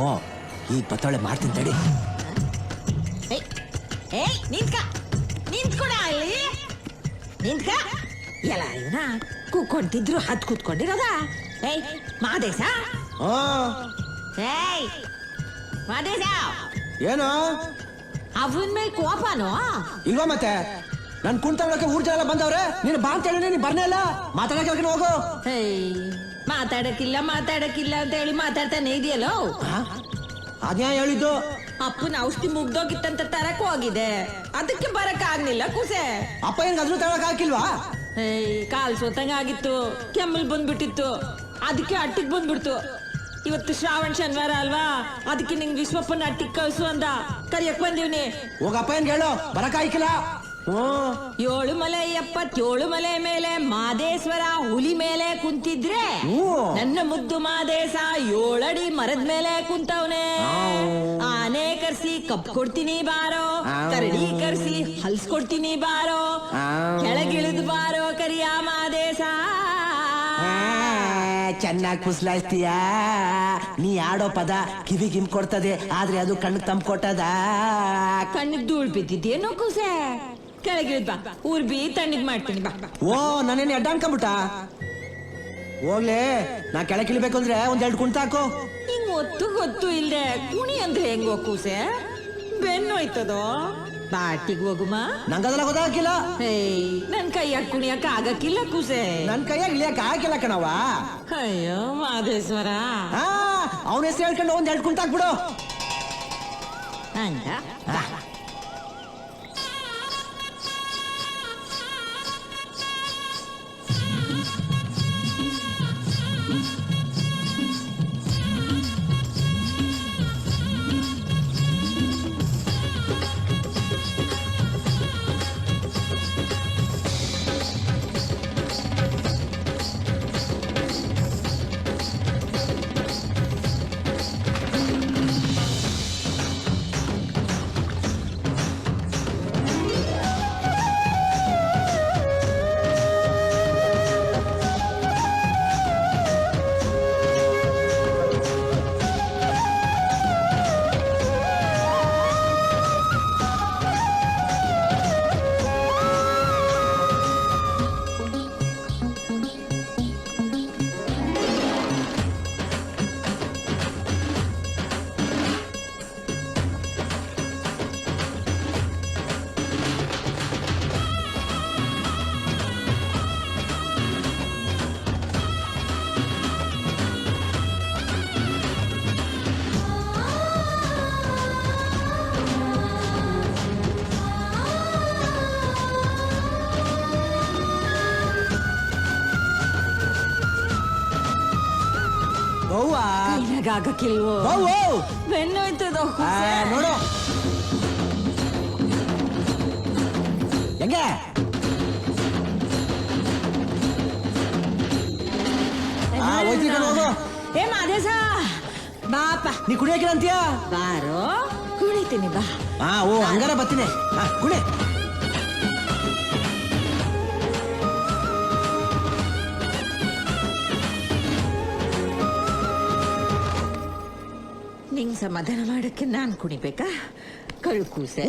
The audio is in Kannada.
ಓ ಈಗ ಬತ್ತಾಳೆ ಮಾಡ್ತೀನಿ ತಡಿ. ಏಯ್ ನಿಂತ್ಕ. ನಿಂತ್ಕೊಡ ಅಲ್ಲಿ. ನಿಂತ್ಕ. ಎಲ್ಲ ಇವನ ಕೂತ್ಕೊಂತಿದ್ರು ಹತ್ ಕೂತ್ಕೊಂಡಿರೋದ. ಏಯ್ ಮಾದೇಶ. ಏಯ್ ಮಾದೇಶ. ಏನು? ಅವನ ಮೇಲೆ ಕೋಪನೋ? ಇಲ್ವಾ ಮತ್ತೆ? ನನ್ ಕುಂತವ್ಳಕ್ಕೆ ಊರ್ ಜನ ಬಂದವ್ರೆ ನೀನ್ ಬಾ ಅಂತ ಹೇಳಿ ನೀನ್ ಬರ್ನೇ ಇಲ್ಲ. ಮಾತಾಡಕ್ಕೆ ಹೋಗು. ಹೇ ಮಾತಾಡಕ್ಕಿಲ್ಲ ಮಾತಾಡಕ್ಕಿಲ್ಲ ಅಂತ ಹೇಳಿ ಮಾತಾಡ್ತಾನೆ ಇದೆಯಲ್ಲೋ ಆ? ಅದ್ಯಾ ಹೇಳಿದ್ದು? ಅಪ್ಪನ ಔಷಧಿ ಮುಗ್ದೋಗಿತ್ತಂತ ತರಕ್ ಹೋಗಿದೆ ಅದಕ್ಕೆ ಬರಕ್ ಆಗ್ಲಿಲ್ಲ ಕುಸೆ. ಅಪ್ಪ ಏನ್ ಅದ್ರ ತಗೊಳಕ್ ಹಾಕಿಲ್ವಾ? ಕಾಲ್ ಸೋತಂಗ ಆಗಿತ್ತು ಕೆಮ್ಮಲ್ ಬಂದ್ಬಿಟ್ಟಿತ್ತು ಅದಕ್ಕೆ ಅಟ್ಟಿಗ್ ಬಂದ್ಬಿಡ್ತು. ಇವತ್ತು ಶ್ರಾವಣ ಶನಿವಾರ ಅಲ್ವಾ? ಅದಕ್ಕೆ ನಿಂಗ್ ವಿಶ್ವಪ್ಪನ ಅಟ್ಟಿಗ್ ಕಳ್ಸು ಅಂದ. ಕರಿಯಕ್ ಬಂದಿವ್ನಿ. ಹೋಗಪ್ಪ ಏನ್ ಹೇಳು ಬರಕ್ ಹ್ಮ್ ಏಳು ಮಲೆ ಎಪ್ಪತ್ತೇಳು ಮಲೆ ಮೇಲೆ ಮಾದೇಶ್ವರ ಹುಲಿ ಮೇಲೆ ಕುಂತಿದ್ರೆ ನನ್ನ ಮುದ್ದು ಮಾದೇಶ ಏಳಡಿ ಮರದ ಮೇಲೆ ಕುಂತವನೆ. ಆನೆ ಕರ್ಸಿ ಕಪ್ ಕೊಡ್ತೀನಿ ಬಾರೋ ಕರಡಿ ಕರ್ಸಿ ಹಲ್ಸ್ ಕೊಡ್ತೀನಿ ಬಾರೋ ಕೆಳಗಿಳಿದು ಬಾರೋ ಕರಿಯ ಮಾದೇಶ. ಚೆನ್ನಾಗಿ ಕುಸ್ಲಾಯ್ತೀಯ ನೀ ಆಡೋ ಪದ ಕಿವಿಗಿಮ್ ಕೊಡ್ತದೆ ಆದ್ರೆ ಅದು ಕಣ್ಣು ತಂಪ್ ಕೊಟ್ಟದ? ಕಣ್ಣಿಗೆ ಧೂಳ್ ಬಿದ್ದಿದ್ದೇನು ಕುಸೆ. ಕೆಳಗಿಳಿದ್ ಬಾ. ಊರ್ ಬಿ ತಣ್ಣಗ್ ಮಾಡ್ತೀನಿ ಬಾ. ಓ ನಾನೇನು ಎಡ್ಡ ಅನ್ಕೊಂಬಿಟ್ಟ ಹೋಗ್ಲಿ ನಾ ಕೆಳಗೆ ಇಳಿಬೇಕು ಅಂದ್ರೆ ಒಂದ್ ಎರಡು ಕುಂತ ಹಾಕು. ಹಿಂಗ್ ಒತ್ತು ಗೊತ್ತು ಇಲ್ದೆ ಕುಣಿ ಅಂದ್ರೆ ಹೆಂಗೋ ಕೂಸೆ? ಬೆನ್ನೋಯ್ತದೋ? ಬಾಟಿಗ್ ಹೋಗುಮ? ನಂಗದೆಲ್ಲ ಗೊತ್ತಾಗಿಲ್ಲ ಏಯ್ ನನ್ ಕೈಯಾಗ ಕುಣಿಯಕ್ ಆಗಕ್ಕಿಲ್ಲ ಕೂಸೆ. ನನ್ ಕೈಯಾಗ ಇಳಿಯಕ್ ಹಾಕಿಲ್ಲ ಕಣವ ಅಯ್ಯೋ ಮಾದೇಶ್ವರ. ಆ ಅವನ ಹೆಸರು ಹೇಳ್ಕೊಂಡು ಒಂದೆರಡು ಎರಡು ಬಿಡು ಹಾಕ್ಬಿಡು. ಹಂಗ? ಅವ್ವ ಕೈನಾಗ ಆಗಕ್ಕಿಲ್ವೋ ಅವ್ವ ಬೆನ್ನೋಯ್ತದೋ ಆ, ಕೂಸೆ ನೋಡು. ಹೆಂಗೆ? ಆ, ಹೋಯ್ತೀನಿ ಕಣೋ, ಹೋಗು. ಏ ಮಾದೇಶ. ಬಾಪ. ನೀ ಕುಡಿಯಕ್ಕಿಲ್ಲ ಅಂತೀಯ ಬಾರೋ. ಕುಣಿತೀನಿ ಬಾ. ಹಾ ಓ ಹಂಗಾರ ಬರ್ತೀನಿ. ಹಾ ಕುಡಿ. ನಿಂಗ್ ಸಮಾಧಾನ ಮಾಡಕ್ಕೆ ನಾನು ಕುಣಿಬೇಕಾ? ಕಳ್ಕೂಸೆ.